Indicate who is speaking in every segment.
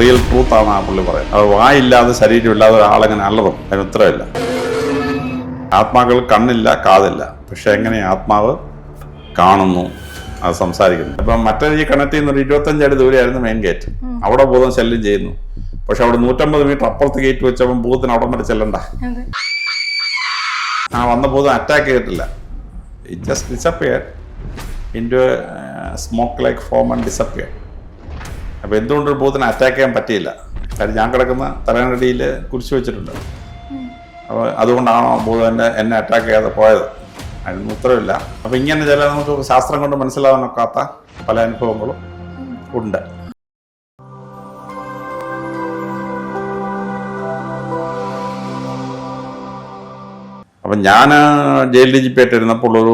Speaker 1: Real truth ആണ് ആ പുള്ളി പറയുന്നത്. അത് വായില്ലാതെ ശരീരമില്ലാതെ ഒരാളെങ്ങനെ അല്ലതും. അതിന് ഉത്തരവില്ല. ആത്മാക്കൾ കണ്ണില്ല കാതില്ല. പക്ഷെ എങ്ങനെ ആത്മാവ് കാണുന്നു? അത് സംസാരിക്കുന്നു. അപ്പം മറ്റേ ഈ കണക്ട് നിന്ന് ഒരു ഇരുപത്തഞ്ച് അടി ദൂരെയായിരുന്നു മെയിൻ ഗേറ്റ് അവിടെ ഭൂതം ശല്യം ചെയ്യുന്നു. പക്ഷെ അവിടെ നൂറ്റമ്പത് മീറ്റർ അപ്പുറത്ത് ഗേറ്റ് വെച്ചപ്പോൾ ഭൂതത്തിന് അവിടെ വരെ ചെല്ലണ്ട. ആ വന്ന ഭൂതം അറ്റാക്ക് ചെയ്തിട്ടില്ല. It just disappear in to smoke like form and disappear അപ്പോൾ എന്തുകൊണ്ട് ഭൂതത്തിന് അറ്റാക്ക് ചെയ്യാൻ പറ്റിയില്ല? കാര്യം ഞാൻ കിടക്കുന്ന തലനടിയിൽ കുരിശ് വെച്ചിട്ടുണ്ട്. അപ്പോൾ അതുകൊണ്ടാണോ ഭൂതം എന്നെ എന്നെ അറ്റാക്ക് ചെയ്യാതെ പോയത്? അതിനൊന്നും ഉത്തരവില്ല. അപ്പോൾ ഇങ്ങനെ ചില നമുക്ക് ശാസ്ത്രം കൊണ്ട് മനസ്സിലാവാനൊക്കാത്ത പല അനുഭവങ്ങളും ഉണ്ട്. അപ്പം ഞാൻ ജയിൽ ഡി ജി പി ആയിട്ടിരുന്നപ്പോൾ ഒരു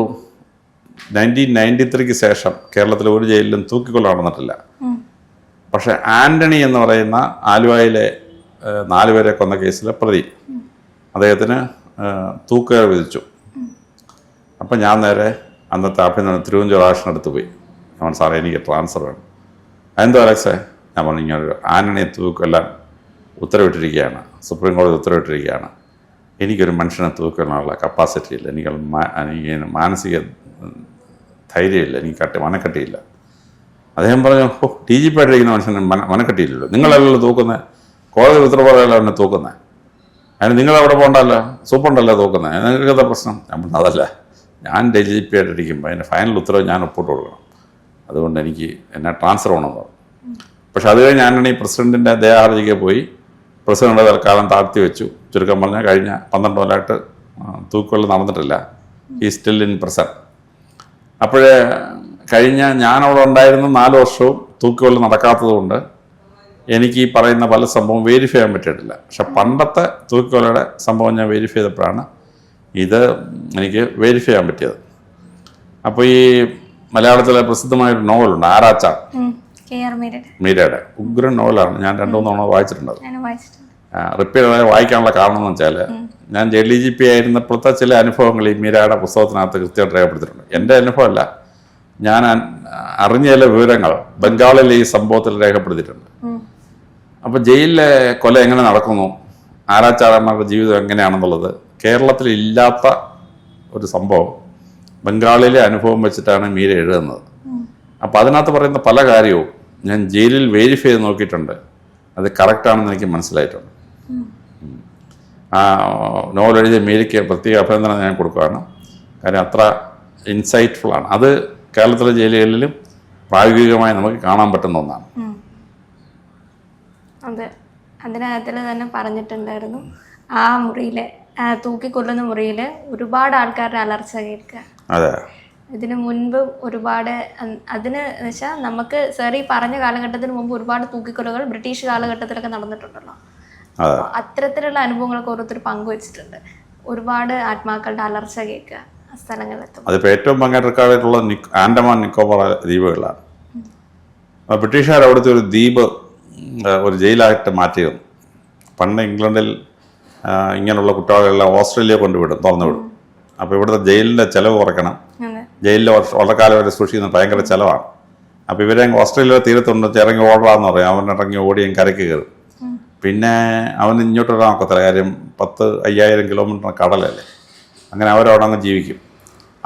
Speaker 1: നയന്റീൻ നയന്റി ത്രീക്ക് ശേഷം കേരളത്തിലെ ഒരു ജയിലിലും തൂക്കിക്കൊള്ള നടന്നിട്ടില്ല. പക്ഷെ ആന്റണി എന്ന് പറയുന്ന ആലുവയിലെ നാലുപേരെ കൊന്ന കേസിലെ പ്രതി. അദ്ദേഹത്തിന് തൂക്കുകയർ വിധിച്ചു. അപ്പം ഞാൻ നേരെ അന്നത്തെ ആഭ്യന്തര തിരുവനന്തപുരം അടുത്ത് പോയി. അവൻ സാറേ എനിക്ക് ട്രാൻസ്ഫർ വേണം. അതെന്തോ അലക്സേ? ഞാൻ പറഞ്ഞു ഇങ്ങനൊരു ആന്റണിയെ തൂക്കെല്ലാം ഉത്തരവിട്ടിരിക്കുകയാണ്. സുപ്രീം കോടതി ഉത്തരവിട്ടിരിക്കുകയാണ്. എനിക്കൊരു മനുഷ്യനെ തൂക്കാനുള്ള കപ്പാസിറ്റി ഇല്ല. എനിക്ക് എനിക്ക് മാനസിക ധൈര്യമില്ല. എനിക്ക് കട്ടി മനക്കട്ടിയില്ല. അദ്ദേഹം പറഞ്ഞു ഓ ഡി ജി പി ആയിട്ടിരിക്കുന്ന മനുഷ്യനെ മന മനക്കെട്ടിയില്ലല്ലോ. നിങ്ങളല്ലല്ലോ തൂക്കുന്നത് കോടതി ഉത്തരവാദിത്തമല്ല എന്നെ തൂക്കുന്നത് അതിന് നിങ്ങൾ അവിടെ പോകണ്ടല്ലോ സൂപ്പറുണ്ടല്ലോ തൂക്കുന്നത് നിങ്ങൾക്ക് എന്താ പ്രശ്നം? പറഞ്ഞു അതല്ല. ഞാൻ ഡി ജി പി ആയിട്ടിരിക്കുമ്പോൾ അതിന്റെ ഫൈനൽ ഉത്തരവ് ഞാൻ ഒപ്പിട്ട് കൊടുക്കണം. അതുകൊണ്ട് എനിക്ക് എന്നെ ട്രാൻസ്ഫർ ചെയ്യണമെന്ന് പറഞ്ഞു. പക്ഷെ അത് കഴിഞ്ഞ് ആന്റണി പ്രസിഡന്റിന്റെ ദയാഹർജിക്ക് പോയി പ്രസിഡന്റ് തൽക്കാലം താഴ്ത്തി വെച്ചു. ചുരുക്കം പറഞ്ഞാൽ കഴിഞ്ഞ പന്ത്രണ്ട് കൊല്ലമായിട്ട് തൂക്കുകൾ നടന്നിട്ടില്ല. ഈ സ്റ്റിൽ ഇൻ പ്രസൻ അപ്പോഴേ കഴിഞ്ഞ ഞാനവിടെ ഉണ്ടായിരുന്ന നാല് വർഷവും തൂക്കുകൊല്ലം നടക്കാത്തതുകൊണ്ട് എനിക്ക് ഈ പറയുന്ന പല സംഭവം വെരിഫൈ ചെയ്യാൻ പറ്റിയിട്ടില്ല. പക്ഷെ പണ്ടത്തെ തൂക്കുകൊലയുടെ സംഭവം ഞാൻ വെരിഫൈ ചെയ്തപ്പോഴാണ് ഇത് എനിക്ക് വെരിഫൈ ചെയ്യാൻ പറ്റിയത്. അപ്പോൾ ഈ മലയാളത്തിലെ പ്രസിദ്ധമായൊരു നോവലുണ്ട്
Speaker 2: ആരാച്ച മീരയുടെ.
Speaker 1: ഉഗ്രൻ നോവലാണ് ഞാൻ രണ്ടു മൂന്ന് തവണ വായിച്ചിട്ടുണ്ട്.
Speaker 2: ഞാൻ വായിച്ചിട്ടുണ്ട്
Speaker 1: റിപ്പീറ്റ് വായിക്കാനുള്ള കാരണം എന്ന് വെച്ചാൽ ഞാൻ ജെ ഡി ജി പി ആയിരുന്നപ്പോഴത്തെ ചില അനുഭവങ്ങൾ ഈ മീരയുടെ പുസ്തകത്തിനകത്ത് കൃത്യമായിട്ട് രേഖപ്പെടുത്തിയിട്ടുണ്ട്. എന്റെ അനുഭവമല്ല ഞാൻ അറിഞ്ഞ ചില വിവരങ്ങൾ ബംഗാളിൽ ഈ സംഭവത്തിൽ രേഖപ്പെടുത്തിയിട്ടുണ്ട്. അപ്പൊ ജയിലിലെ കൊല എങ്ങനെ നടക്കുന്നു? ആരാച്ചാരന്മാരുടെ ജീവിതം എങ്ങനെയാണെന്നുള്ളത് കേരളത്തിൽ ഇല്ലാത്ത ഒരു സംഭവം ബംഗാളിലെ അനുഭവം വെച്ചിട്ടാണ് മീര എഴുതുന്നത്. അപ്പോൾ അതിനകത്ത് പറയുന്ന പല കാര്യവും ഞാൻ ജയിലിൽ വെരിഫൈ ചെയ്ത് നോക്കിയിട്ടുണ്ട്. അത് കറക്റ്റാണെന്ന് എനിക്ക് മനസ്സിലായിട്ടുണ്ട്. ആ നോവൽ എഴുതിയ മീരയ്ക്ക് പ്രത്യേക അഭിനന്ദനം ഞാൻ കൊടുക്കുകയാണ്. കാര്യം അത്ര ഇൻസൈറ്റ്ഫുൾ ആണ്. അത് കേരളത്തിലെ ജയിലുകളിലും പ്രായോഗികമായി നമുക്ക് കാണാൻ പറ്റുന്ന ഒന്നാണ്.
Speaker 2: അതെ. അതിനകത്തിൽ തന്നെ പറഞ്ഞിട്ടുണ്ടായിരുന്നു. ആ മുറിയിലെ തൂക്കിക്കൊല്ലുന്ന മുറിയിൽ ഒരുപാട് ആൾക്കാരുടെ അലർച്ച കേൾക്കുക.
Speaker 1: അതെ.
Speaker 2: ഇതിന് മുൻപ് ഒരുപാട് അതിന് വെച്ചാൽ നമുക്ക് സാർ ഈ പറഞ്ഞ കാലഘട്ടത്തിന് മുമ്പ് ഒരുപാട് തൂക്കിക്കൊലകൾ ബ്രിട്ടീഷ് കാലഘട്ടത്തിലൊക്കെ നടന്നിട്ടുണ്ടല്ലോ. അത്തരത്തിലുള്ള അനുഭവങ്ങളൊക്കെ ഓരോരുത്തർ പങ്കുവച്ചിട്ടുണ്ട്. ഒരുപാട് ആത്മാക്കളുടെ അലർച്ച കേൾക്കുക. സ്ഥലങ്ങളിലെത്തും.
Speaker 1: അതിപ്പോൾ ഏറ്റവും പങ്കെടുക്കാനായിട്ടുള്ള ആൻഡമാൻ നിക്കോബാർ ദ്വീപുകളാണ്. ബ്രിട്ടീഷുകാർ അവിടുത്തെ ഒരു ദ്വീപ് ഒരു ജയിലായിട്ട് മാറ്റിയിരുന്നു. പണ്ട് ഇംഗ്ലണ്ടിൽ ഇങ്ങനെയുള്ള കുട്ടികളെല്ലാം ഓസ്ട്രേലിയ കൊണ്ടുവിടും തുറന്നു വിടും അപ്പോൾ ഇവിടുത്തെ ജയിലിന്റെ ചിലവ് കുറയ്ക്കണം. ജയിലിൽ വളരെക്കാലം വളരെ കാലം വരെ സൂക്ഷിക്കുന്നത് ഭയങ്കര ചിലവാണ്. അപ്പോൾ ഇവരെ ഓസ്ട്രേലിയ തീരത്തുണ്ട് ഇറങ്ങി ഓടാന്ന് പറയും. അവൻ ഇറങ്ങി ഓടി അങ്ങ് കരയ്ക്ക് കയറും. പിന്നെ അവൻ ഇങ്ങോട്ട് വരാൻ ഒക്കത്തില്ല. കാര്യം പത്ത് അയ്യായിരം കിലോമീറ്റർ കടലല്ലേ. അങ്ങനെ അവരവിടെ അങ്ങ് ജീവിക്കും.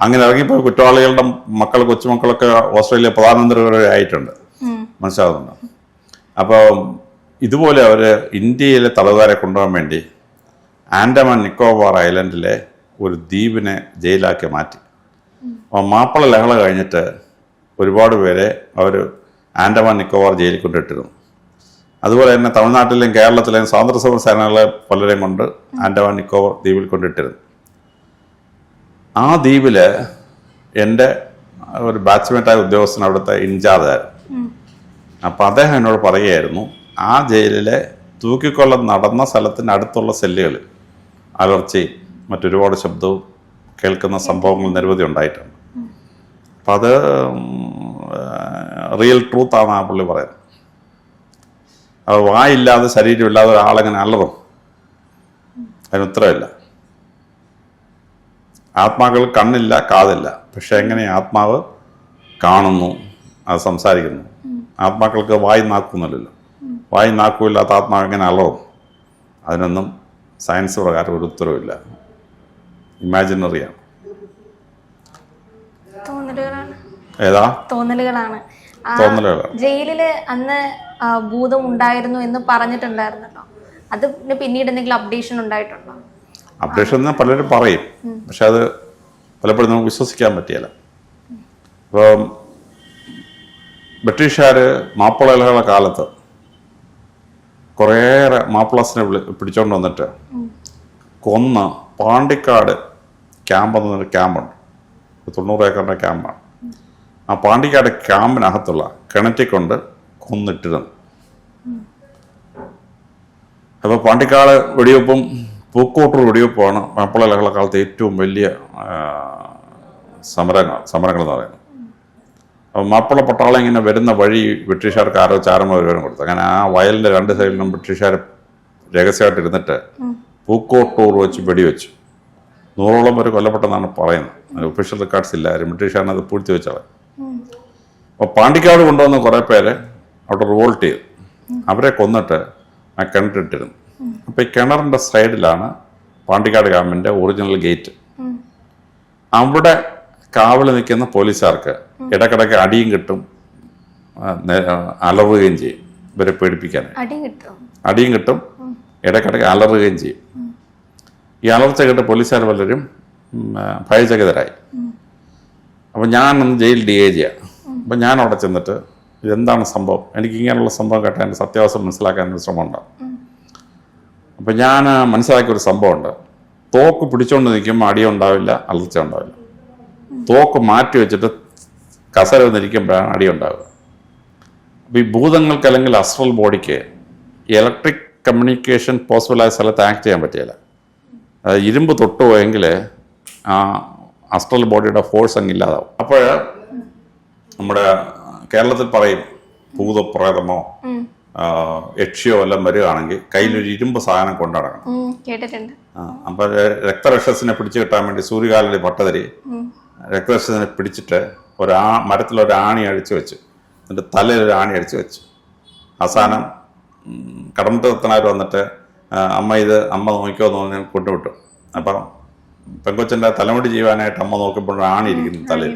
Speaker 1: അങ്ങനെ ഇറങ്ങിപ്പോ കുറ്റവാളികളുടെ മക്കൾ കൊച്ചുമക്കളൊക്കെ ഓസ്ട്രേലിയ പ്രധാനമന്ത്രി ആയിട്ടുണ്ട്.
Speaker 2: ഉം.
Speaker 1: മനസ്സിലാകുന്നുണ്ട് അപ്പോൾ ഇതുപോലെ അവർ ഇന്ത്യയിലെ തലവുകാരെ കൊണ്ടുപോകാൻ വേണ്ടി ആൻഡമാൻ നിക്കോബാർ ഐലൻഡിലെ ഒരു ദ്വീപിനെ ജയിലാക്കി മാറ്റി. അപ്പോൾ മാപ്പിള ലഹള കഴിഞ്ഞിട്ട് ഒരുപാട് പേരെ അവർ ആൻഡമാൻ നിക്കോബാർ ജയിലിൽ കൊണ്ടിട്ടിരുന്നു അതുപോലെ തന്നെ തമിഴ്നാട്ടിലെയും കേരളത്തിലെയും സ്വാതന്ത്ര്യ സമര സേനകളെ പലരെയും കൊണ്ട് ആൻഡമാൻ നിക്കോബാർ ദ്വീപിൽ കൊണ്ടിട്ടിരുന്നു ആ ദ്വീപിൽ എന്റെ ഒരു ബാച്ച്മേറ്റായ ഉദ്യോഗസ്ഥൻ അവിടുത്തെ ഇൻചാർജായിരുന്നു. അപ്പോൾ അദ്ദേഹം എന്നോട് പറയുകയായിരുന്നു ആ ജയിലിലെ തൂക്കിക്കൊള്ളം നടന്ന സ്ഥലത്തിന് അടുത്തുള്ള സെല്ലുകൾ അലർച്ചയും മറ്റൊരുപാട് ശബ്ദവും കേൾക്കുന്ന സംഭവങ്ങൾ നിരവധി ഉണ്ടായിട്ടുണ്ട്. അപ്പം അത് റിയൽ ആണ് ആ പുള്ളി പറയുന്നത്. അത് വായില്ലാതെ ശരീരമില്ലാതെ ഒരാളെങ്ങനെ അലറും? അതിന് ഉത്തരവില്ല. ആത്മാക്കൾ കണ്ണില്ല കാതില്ല. പക്ഷെ എങ്ങനെ ആത്മാവ് കാണുന്നു അത് സംസാരിക്കുന്നു. ആത്മാക്കൾക്ക് വായി നാക്കുന്നില്ലല്ലോ. വായി നാക്കുമില്ലാത്ത ആത്മാവ് എങ്ങനെ അളവും അതിനൊന്നും സയൻസ് പ്രകാരം ഒരു ഉത്തരവില്ല ഇമാജിനറിയാണ്. ഏതാ?
Speaker 2: തോന്നലുകളാണ്. ജയിലിൽ അന്ന് ഭൂതം ഉണ്ടായിരുന്നു എന്ന് പറഞ്ഞിട്ടുണ്ടായിരുന്നല്ലോ. അത് പിന്നെ പിന്നീട് എന്തെങ്കിലും അപ്ഡേഷൻ ഉണ്ടായിട്ടുണ്ടോ?
Speaker 1: അപ്ഡേഷൻ എന്ന് പലരും പറയും. പക്ഷെ അത് പലപ്പോഴും നമുക്ക് വിശ്വസിക്കാൻ പറ്റിയല്ല. അപ്പോൾ ബ്രിട്ടീഷുകാർ മാപ്പിളകളുടെ കാലത്ത് കുറേയേറെ മാപ്പിളസിനെ വിളി പിടിച്ചോണ്ട് വന്നിട്ട് കൊന്ന് പാണ്ടിക്കാട് ക്യാമ്പ് എന്നൊരു ക്യാമ്പുണ്ട്. തൊണ്ണൂറ് ഏക്കറിന്റെ ക്യാമ്പാണ്. ആ പാണ്ടിക്കാട് ക്യാമ്പിനകത്തുള്ള കിണറ്റിക്കൊണ്ട് കൊന്നിട്ടിരുന്നു. അപ്പോൾ പാണ്ടിക്കാട് വെടിവെപ്പും പൂക്കോട്ടൂർ വെടിവെപ്പാണ് മാപ്പിള ലഹള കാലത്ത് ഏറ്റവും വലിയ സമരങ്ങൾ സമരങ്ങൾ എന്ന് പറയുന്നത്. അപ്പം മാപ്പിള പട്ടാളം ഇങ്ങനെ വരുന്ന വഴി ബ്രിട്ടീഷുകാർക്ക് ആരോ ചാരമ വിവരം കൊടുത്തു. അങ്ങനെ ആ വയലിന്റെ രണ്ട് സൈഡിലും ബ്രിട്ടീഷുകാർ രഹസ്യമായിട്ട് ഇരുന്നിട്ട് പൂക്കോട്ടൂർ വെച്ച് വെടിവെച്ചു. നൂറോളം പേര് കൊല്ലപ്പെട്ടെന്നാണ് പറയുന്നത്. ഒഫീഷ്യൽ റെക്കോർഡ്സ് ഇല്ല. ആരും ബ്രിട്ടീഷുകാരനെ അത് പൂഴ്ത്തി വെച്ചത്. അപ്പോൾ പാണ്ടിക്കാട് കൊണ്ടുവന്ന കുറേ പേര് അവിടെ റിവോൾട്ട് ചെയ്തു. അവരെ കൊന്നിട്ട് ആ കിണറ്റിട്ടിരുന്നു. അപ്പോൾ ഈ കിണറിന്റെ സൈഡിലാണ് പാണ്ടിക്കാട് ക്യാമ്പിന്റെ ഒറിജിനൽ ഗേറ്റ് അവിടെ കാവൽ നിൽക്കുന്ന പോലീസുകാർക്ക് ഇടക്കിടക്ക് അടിയും കിട്ടും അലറുകയും ചെയ്യും. ഇവരെ പേടിപ്പിക്കാൻ. അടിയും കിട്ടും. ഇടക്കിടക്ക് അലറുകയും ചെയ്യും. ഈ അലർച്ച കേട്ട് പോലീസുകാർ പലരും ഭയചകിതരായി. അപ്പം ഞാൻ അന്ന് ജയിൽ ഡി എ ജിയാണ് അപ്പം ഞാൻ അവിടെ ചെന്നിട്ട് ഇതെന്താണ് സംഭവം? എനിക്ക് ഇങ്ങനെയുള്ള സംഭവം കേട്ടാൽ എന്റെ സത്യാവസ്ഥ മനസ്സിലാക്കാൻ ശ്രമം ശ്രമമുണ്ട് അപ്പം ഞാൻ മനസ്സിലാക്കിയ ഒരു സംഭവമുണ്ട്. തോക്ക് പിടിച്ചുകൊണ്ട് നിൽക്കുമ്പോൾ അടിയുണ്ടാവില്ല അലർച്ച ഉണ്ടാവില്ല. തോക്ക് മാറ്റി വെച്ചിട്ട് കസര നിൽക്കുമ്പോഴാണ് അടിയുണ്ടാവുക അപ്പോൾ ഈ ഭൂതങ്ങൾക്ക് അല്ലെങ്കിൽ അസ്ട്രൽ ബോഡിക്ക് ഇലക്ട്രിക് കമ്മ്യൂണിക്കേഷൻ പോസിബിളായ സ്ഥലത്ത് ആക്ട് ചെയ്യാൻ പറ്റിയില്ല അതായത് ഇരുമ്പ് തൊട്ട് പോയെങ്കിൽ ആ അസ്ട്രൽ ബോഡിയുടെ ഫോഴ്സ് അങ്ങ് ഇല്ലാതാവും. അപ്പോൾ നമ്മുടെ കേരളത്തിൽ പറയും ഭൂതപ്രേതമോ? യക്ഷിയോ എല്ലാം വരികയാണെങ്കിൽ കയ്യിലൊരു ഇരുമ്പ് സാധനം കൊണ്ടടക്കണം
Speaker 2: ഉം, കേട്ടിട്ടുണ്ട്.
Speaker 1: അപ്പൊ അപ്പോൾ രക്തരക്ഷസിനെ പിടിച്ചു കിട്ടാൻ വേണ്ടി സൂര്യകാലി പട്ടതിരി രക്തരക്ഷസിനെ പിടിച്ചിട്ട് ഒരു മരത്തിലൊരു ആണി അടിച്ചു വെച്ചു എന്നിട്ട് തലയിൽ ഒരു ആണി അടിച്ചു വെച്ചു. അവസാനം കടമ്പത്തനാർ വന്നിട്ട് അമ്മ ഇത് അമ്മ നോക്കിയോ എന്ന് പറഞ്ഞ് കൊണ്ടുവിട്ടു. അപ്പം പെങ്കൊച്ചന്റെ തലമുടി ചെയ്യുവാനായിട്ട് അമ്മ നോക്കിയപ്പോൾ ആണി ഇരിക്കുന്നു തലയിൽ.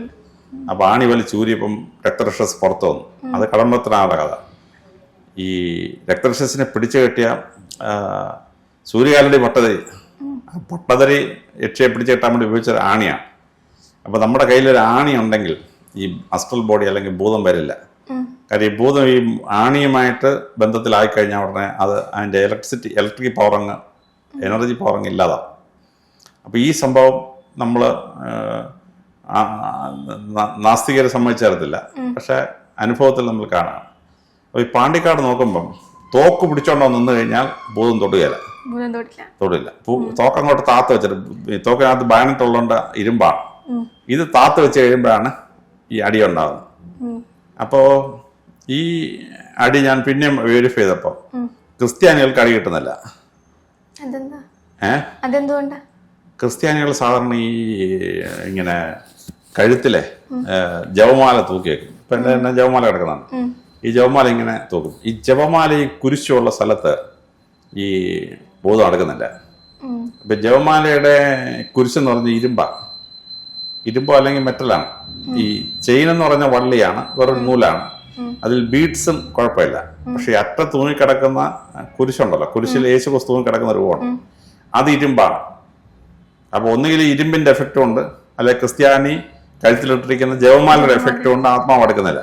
Speaker 1: അപ്പം ആണി വലി ചൂരിയപ്പം രക്തരക്ഷസ് പുറത്തു വന്നു. അത് കടമ്പത്തനാരുടെ കഥ. ഈ രക്തരക്ഷസിനെ പിടിച്ചു കെട്ടിയ ആ, സൂര്യകാലടി പൊട്ടതരി. ആ പട്ടതരി യക്ഷയെ പിടിച്ചു കെട്ടാൻ വേണ്ടി ഉപയോഗിച്ചൊരു ആണിയാണ് അപ്പോൾ നമ്മുടെ കയ്യിലൊരു ആണി ഉണ്ടെങ്കിൽ ഈ അസ്ട്രൽ ബോഡി അല്ലെങ്കിൽ ഭൂതം വരില്ല. കാര്യം ഈ ഭൂതം ഈ ആണിയുമായിട്ട് ബന്ധത്തിലായി കഴിഞ്ഞാൽ ഉടനെ അത് അതിന്റെ ഇലക്ട്രിസിറ്റി ഇലക്ട്രിക് പവർ അങ്ങ് എനർജി പവർ അങ്ങ് ഇല്ലാതാവും. അപ്പോൾ ഈ സംഭവം നമ്മൾ നാസ്തികരെ സമ്മതിച്ചേരത്തില്ല പക്ഷേ അനുഭവത്തിൽ നമ്മൾ കാണാം ഈ പാണ്ടിക്കാട് നോക്കുമ്പം തോക്ക് പിടിച്ചോണ്ടോ നിന്ന് കഴിഞ്ഞാൽ ഭൂതം തൊടുകയില്ല. തൊടില്ല. തോക്ക് അങ്ങോട്ട് താത്ത് വെച്ചിട്ട് തോക്കിനകത്ത് ബാനറ്റ് ഉള്ളതുകൊണ്ട് ഇരുമ്പാണ് ഇത് താത്ത് വെച്ച് കഴിയുമ്പോഴാണ് ഈ അടി ഉണ്ടാകുന്നത്
Speaker 2: അപ്പോ
Speaker 1: അപ്പോൾ ഈ അടി ഞാൻ പിന്നെയും വെരിഫൈ ചെയ്തപ്പോൾ
Speaker 2: ഉം.
Speaker 1: ക്രിസ്ത്യാനികൾക്ക് അടി കിട്ടുന്നില്ല. ക്രിസ്ത്യാനികൾ സാധാരണ ഈ ഇങ്ങനെ കഴുത്തിലെ ജവമാല തൂക്കി വെക്കും ഇപ്പം എന്റെ ജവമാല കിടക്കുന്നതാണ്. ഈ ജപമാല ഇങ്ങനെ തൂക്കും. ഈ ജപമാല ഈ കുരിശുള്ള സ്ഥലത്ത് ഈ ബോധം നടക്കുന്നില്ല
Speaker 2: അപ്പൊ
Speaker 1: ഇപ്പൊ ജപമാലയുടെ കുരിശ് എന്ന് പറഞ്ഞ ഇരുമ്പ ഇരുമ്പോ അല്ലെങ്കിൽ മെറ്റലാണ്. ഈ ചെയിൻ എന്ന് പറഞ്ഞ വള്ളിയാണ് വെറും നൂലാണ്. അതിൽ ബീഡ്സും കുഴപ്പമില്ല. പക്ഷെ അറ്റ തൂങ്ങിക്കിടക്കുന്ന കുരിശുണ്ടല്ലോ കുരിശിൽ യേശു കുസ് തൂങ്ങി കിടക്കുന്ന രൂപമാണ് അത് ഇരുമ്പാണ്. അപ്പൊ ഒന്നുകിൽ ഇരുമ്പിന്റെ എഫക്റ്റും ഉണ്ട് അല്ലെ ക്രിസ്ത്യാനി കഴുത്തിലിട്ടിരിക്കുന്ന ജവമാലയുടെ എഫക്റ്റും ഉണ്ട് ആത്മാവ് എടുക്കുന്നില്ല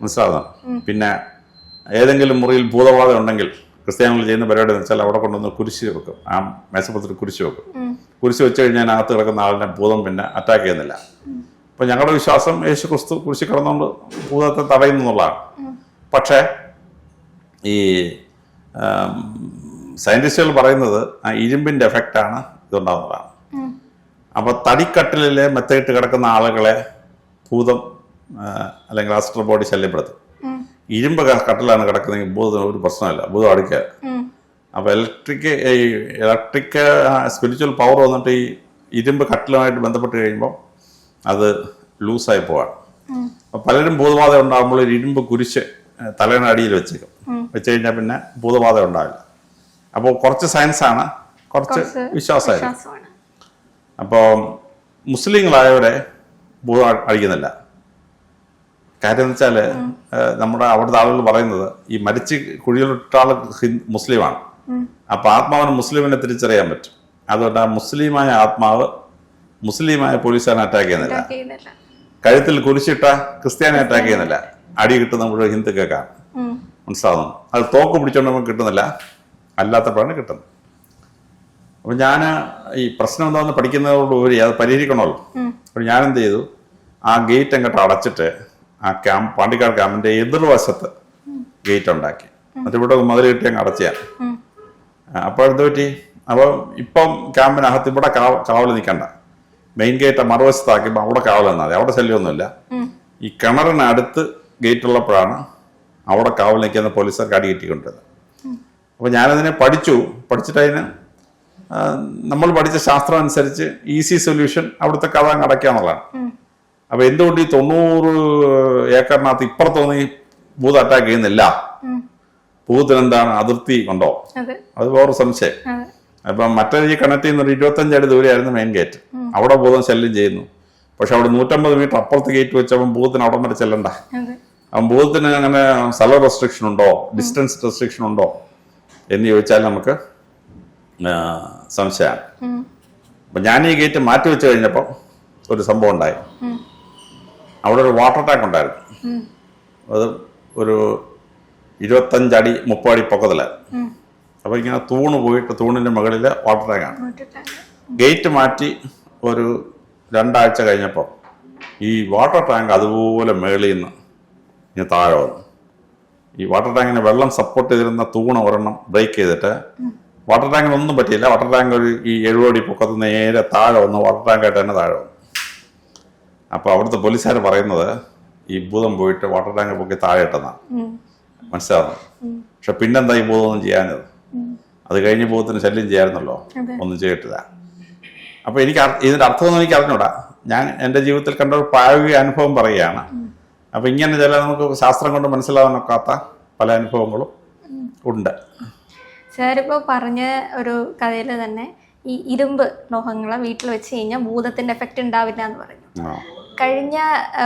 Speaker 1: മനസ്സിലാവുന്നു പിന്നെ ഏതെങ്കിലും മുറിയിൽ ഭൂതബാധ ഉണ്ടെങ്കിൽ ക്രിസ്ത്യാനികൾ ചെയ്യുന്ന പരിപാടി എന്ന് വെച്ചാൽ അവിടെ കൊണ്ടുവന്ന് കുരിശ് വെക്കും. ആ മേശപ്പുറത്തിൽ കുരിശ് വെക്കും. കുരിശ് വെച്ച് കഴിഞ്ഞാൽ അകത്ത് കിടക്കുന്ന ആളിനെ ഭൂതം പിന്നെ അറ്റാക്ക് ചെയ്യുന്നില്ല. അപ്പൊ ഞങ്ങളുടെ വിശ്വാസം യേശു ക്രിസ്തു കുരിശി കിടന്നുകൊണ്ട് ഭൂതത്തെ തടയുന്നു എന്നുള്ളതാണ്. പക്ഷേ ഈ സയന്റിസ്റ്റുകൾ പറയുന്നത് ആ ഇരുമ്പിന്റെ എഫക്റ്റാണ് ഇതുണ്ടാകുന്നതാണ്. അപ്പോൾ തടിക്കട്ടിലെ മെത്തയിട്ട് കിടക്കുന്ന ആളുകളെ ഭൂതം അല്ലെങ്കിൽ ആസ്ട്രൽ ബോഡി ശല്യപ്പെടുത്തും. ഇരുമ്പ് കട്ടിലാണ് കിടക്കുന്നതെങ്കിൽ ഭൂതം ഒരു പ്രശ്നമില്ല. ഭൂതം അടിക്കുക.
Speaker 2: അപ്പൊ
Speaker 1: അപ്പോൾ ഇലക്ട്രിക് ഈ ഇലക്ട്രിക് സ്പിരിച്വൽ പവർ വന്നിട്ട് ഈ ഇരുമ്പ് കട്ടിലുമായിട്ട് ബന്ധപ്പെട്ട് കഴിയുമ്പോൾ അത് ലൂസായി പോവാണ്. അപ്പൊ പലരും ഭൂതബാധ ഉണ്ടാകുമ്പോൾ ഒരു ഇരുമ്പ് കുരിശ് തലേനടിയിൽ വെച്ചേക്കും. വെച്ച് കഴിഞ്ഞാൽ പിന്നെ ഭൂതബാധ ഉണ്ടാവില്ല. അപ്പോൾ കുറച്ച് സയൻസാണ് കുറച്ച് വിശ്വാസമായിരുന്നു അപ്പോൾ മുസ്ലിങ്ങളായവരെ ഭൂതം അടിക്കുന്നില്ല. കാര്യം എന്ന് വെച്ചാൽ നമ്മുടെ അവിടുത്തെ ആളുകൾ പറയുന്നത് ഈ മരിച്ച് കുഴിയിലിട്ട ആൾ മുസ്ലിമാണ്. അപ്പോൾ ആത്മാവിന് മുസ്ലിമിനെ തിരിച്ചറിയാൻ പറ്റും. അതുകൊണ്ട് ആ മുസ്ലിമായ ആത്മാവ് മുസ്ലിമായ പോലീസുകാരനെ അറ്റാക്ക് ചെയ്യുന്നില്ല. കഴുത്തിൽ കുരിശിട്ട ക്രിസ്ത്യാനി. അറ്റാക്ക് ചെയ്യുന്നില്ല. അടി കിട്ടുന്ന മുഴുവൻ ഹിന്ദുക്കൾക്കാണ്. മനസ്സിലാവുന്നു? അത് തോക്ക് പിടിച്ചോണ്ട് നമുക്ക് കിട്ടുന്നില്ല. അല്ലാത്തപ്പോഴാണ് കിട്ടുന്നത്. അപ്പം ഞാൻ ഈ പ്രശ്നം എന്താണെന്ന് പഠിക്കുന്നതോടുകൂടി അത് പരിഹരിക്കണമല്ലോ.
Speaker 2: അപ്പൊ
Speaker 1: അപ്പോൾ ഞാൻ എന്ത് ചെയ്തു? ആ ഗേറ്റ് അങ്ങോട്ട് അടച്ചിട്ട് ആ ക്യാമ്പ് പാണ്ടിക്കാട് ക്യാമ്പിന്റെ എതിർവശത്ത് ഗേറ്റ് ഉണ്ടാക്കി. ഇവിടെ മതിൽ കിട്ടിയ അങ്ങ് അടച്ചാൽ
Speaker 2: ഉം.
Speaker 1: അപ്പോൾ എന്ത് പറ്റി? അപ്പം ഇപ്പം ക്യാമ്പിനകത്ത് ഇവിടെ കാവ- കാവൽ നിൽക്കണ്ട. മെയിൻ ഗേറ്റ് മറുവശത്താക്കിയപ്പോൾ അവിടെ കാവൽ നിന്നാൽ മതി. അവിടെ ശല്യമൊന്നുമില്ല. ഈ കിണറിനടുത്ത് ഗേറ്റ് ഉള്ളപ്പോഴാണ് അവിടെ കാവൽ നിൽക്കുന്ന പോലീസുകാർക്ക് അടി കിട്ടിക്കൊണ്ടിരുന്നത്. അപ്പോൾ ഞാനതിനെ പഠിച്ചു. പഠിച്ചിട്ട് അതിന് നമ്മൾ പഠിച്ച ശാസ്ത്രം അനുസരിച്ച് ഈസി സൊല്യൂഷൻ അവിടുത്തെ കഥ അടയ്ക്കാന്നുള്ളതാണ് അടയ്ക്കുക എന്നുള്ളതാണ്.
Speaker 2: ഉം.
Speaker 1: അപ്പോൾ എന്തുകൊണ്ട് ഈ തൊണ്ണൂറ് ഏക്കറിനകത്ത് ഇപ്പുറത്തൊന്നും ഈ ഭൂത അറ്റാക്ക് ചെയ്യുന്നില്ല? എന്താണ് അതിർത്തി ഉണ്ടോ
Speaker 2: അത്.
Speaker 1: വേറെ സംശയം.
Speaker 2: അപ്പൊ
Speaker 1: അപ്പം മറ്റേ ഈ കണക്ട് ചെയ്യുന്ന ഒരു ഇരുപത്തഞ്ചടി ദൂരെയായിരുന്നു മെയിൻ ഗേറ്റ് അവിടെ ഭൂതം ശല്യം ചെയ്യുന്നു. പക്ഷെ അവിടെ നൂറ്റമ്പത് മീറ്റർ അപ്പുറത്ത് ഗേറ്റ് വെച്ചപ്പം ഭൂതത്തിന് അവിടെ വരെ ചെല്ലണ്ട.
Speaker 2: അവൻ
Speaker 1: അപ്പം ഭൂതത്തിന് അങ്ങനെ സ്ഥല റെസ്ട്രിക്ഷൻ ഉണ്ടോ? ഡിസ്റ്റൻസ് റെസ്ട്രിക്ഷൻ ഉണ്ടോ? എന്ന് ചോദിച്ചാൽ നമുക്ക് സംശയമാണ്.
Speaker 2: അപ്പൊ
Speaker 1: അപ്പം ഞാൻ ഈ ഗേറ്റ് മാറ്റി വെച്ച് കഴിഞ്ഞപ്പോൾ ഒരു സംഭവം ഉണ്ടായി. അവിടെ ഒരു വാട്ടർ ടാങ്ക് ഉണ്ടായിരുന്നു. അത് ഒരു ഇരുപത്തഞ്ചടി മുപ്പടി പൊക്കത്തിൽ.
Speaker 2: അപ്പൊ
Speaker 1: അപ്പോൾ ഇങ്ങനെ തൂണ് പോയിട്ട് തൂണിന്റെ മുകളിൽ വാട്ടർ ടാങ്കാണ്
Speaker 2: ആണ്.
Speaker 1: ഗേറ്റ് മാറ്റി ഒരു രണ്ടാഴ്ച കഴിഞ്ഞപ്പോൾ ഈ വാട്ടർ ടാങ്ക് അതുപോലെ മേളിൽ നിന്ന് ഇങ്ങനെ താഴെ വന്നു. ഈ വാട്ടർ ടാങ്കിന് വെള്ളം സപ്പോർട്ട് ചെയ്തിരുന്ന തൂണ് ഒരെണ്ണം ബ്രേക്ക് ചെയ്തിട്ട് വാട്ടർ ടാങ്കിനൊന്നും പറ്റിയില്ല. വാട്ടർ ടാങ്ക് ഒരു ഈ എഴുപടി പൊക്കത്ത് നേരെ താഴെ വന്നു. വാട്ടർ ടാങ്കായിട്ട് തന്നെ താഴെ വന്നു. അപ്പോൾ അവിടുത്തെ പോലീസുകാർ പറയുന്നത് ഈ ഭൂതം പോയിട്ട് വാട്ടർ ടാങ്ക് പൊക്കി താഴെ ഇട്ടെന്നാണ്
Speaker 2: മനസ്സിലാവുന്നത്
Speaker 1: മനസ്സിലാവുന്നു പക്ഷെ പിന്നെന്താ ഈ ഭൂതമൊന്നും ചെയ്യാഞ്ഞത്?
Speaker 2: ഉം.
Speaker 1: അത് കഴിഞ്ഞ് ഭൂതത്തിന് ശല്യം
Speaker 2: ചെയ്യാമായിരുന്നല്ലോ
Speaker 1: ഒന്നും ചെയ്തിട്ടില്ല. അപ്പൊ എനിക്ക് ഇതിന്റെ അർത്ഥമൊന്നും എനിക്ക് അറിഞ്ഞൂടാ. ഞാൻ എന്റെ ജീവിതത്തിൽ കണ്ട ഒരു പ്രായോഗിക അനുഭവം പറയുകയാണ്. അപ്പൊ ഇങ്ങനെ ചില നമുക്ക് ശാസ്ത്രം കൊണ്ട് മനസ്സിലാവാനൊക്കാത്ത പല അനുഭവങ്ങളും ഉണ്ട്.
Speaker 2: സാറിപ്പോ പറഞ്ഞ ഒരു കഥയിൽ തന്നെ ഈ ഇരുമ്പ് ലോഹങ്ങളെ വീട്ടിൽ വെച്ച് കഴിഞ്ഞാൽ ഭൂതത്തിന്റെ എഫക്റ്റ് ഉണ്ടാവില്ല എന്ന് പറഞ്ഞു. കഴിഞ്ഞ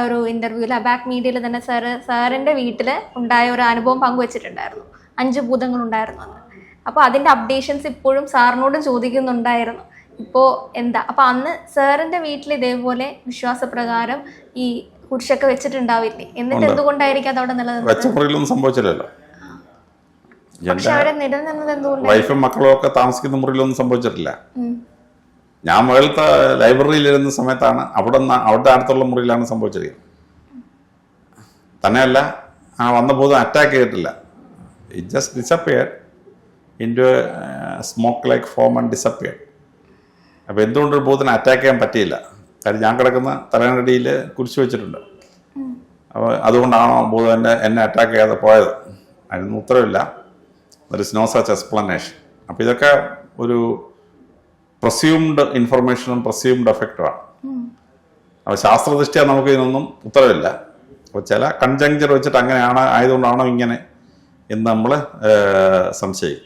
Speaker 2: ഒരു ഇന്റർവ്യൂല അബാക് മീഡിയയിൽ തന്നെ സാറ് സാറിന്റെ വീട്ടിൽ ഉണ്ടായ ഒരു അനുഭവം പങ്കുവച്ചിട്ടുണ്ടായിരുന്നു. അഞ്ച് ഭൂതങ്ങൾ ഉണ്ടായിരുന്നു അന്ന്. അപ്പോൾ അതിന്റെ അപ്ഡേഷൻസ് ഇപ്പോഴും സാറിനോടും ചോദിക്കുന്നുണ്ടായിരുന്നു. ഇപ്പോ എന്താ? അപ്പോൾ അന്ന് സാറിന്റെ വീട്ടിൽ ഇതേപോലെ വിശ്വാസപ്രകാരം ഈ കുരിശൊക്കെ വെച്ചിട്ടുണ്ടാവില്ലേ? എന്നിട്ട് എന്തുകൊണ്ടായിരിക്കും അത് അവിടെ നിലനിന്നത്
Speaker 1: വെച്ച സംഭവിച്ചില്ലല്ലോ വൈഫും മക്കളും ഒക്കെ താമസിക്കുന്ന മുറിയിലൊന്നും സംഭവിച്ചിട്ടില്ല. ഞാൻ മുകളിലത്തെ ലൈബ്രറിയിലിരുന്ന സമയത്താണ് അവിടെ നിന്ന് അവിടുത്തെ അടുത്തുള്ള മുറിയിലാണ് സംഭവിച്ചത്. തന്നെയല്ല ആ വന്ന ഭൂതം അറ്റാക്ക് ചെയ്തിട്ടില്ല. It just disappear into smoke like form and disappear അപ്പോൾ എന്തുകൊണ്ട് ഒരു ഭൂതത്തിന് അറ്റാക്ക് ചെയ്യാൻ പറ്റിയില്ല? കാര്യം ഞാൻ കിടക്കുന്ന തലനടിയിൽ കുരിശ് വെച്ചിട്ടുണ്ട്. അപ്പോൾ അതുകൊണ്ടാണോ ഭൂതം എന്നെ എന്നെ അറ്റാക്ക് ചെയ്യാതെ പോയത്? അതിനൊന്നും ഉത്തരവില്ല. ഒരു നോ സച്ച് എക്സ്പ്ലനേഷൻ അപ്പോൾ ഇതൊക്കെ ഒരു പ്രസ്യൂംഡ് ഇൻഫർമേഷനും പ്രസ്യൂംഡ് എഫക്റ്റാണ് അപ്പോൾ ശാസ്ത്രദൃഷ്ടിയാ നമുക്ക് ഇതിനൊന്നും ഉത്തരവില്ല. അപ്പോൾ ചില കൺജങ്ചർ വെച്ചിട്ട് അങ്ങനെയാണ് ആയതുകൊണ്ടാണോ ഇങ്ങനെ എന്ന് നമ്മൾ സംശയിക്കും.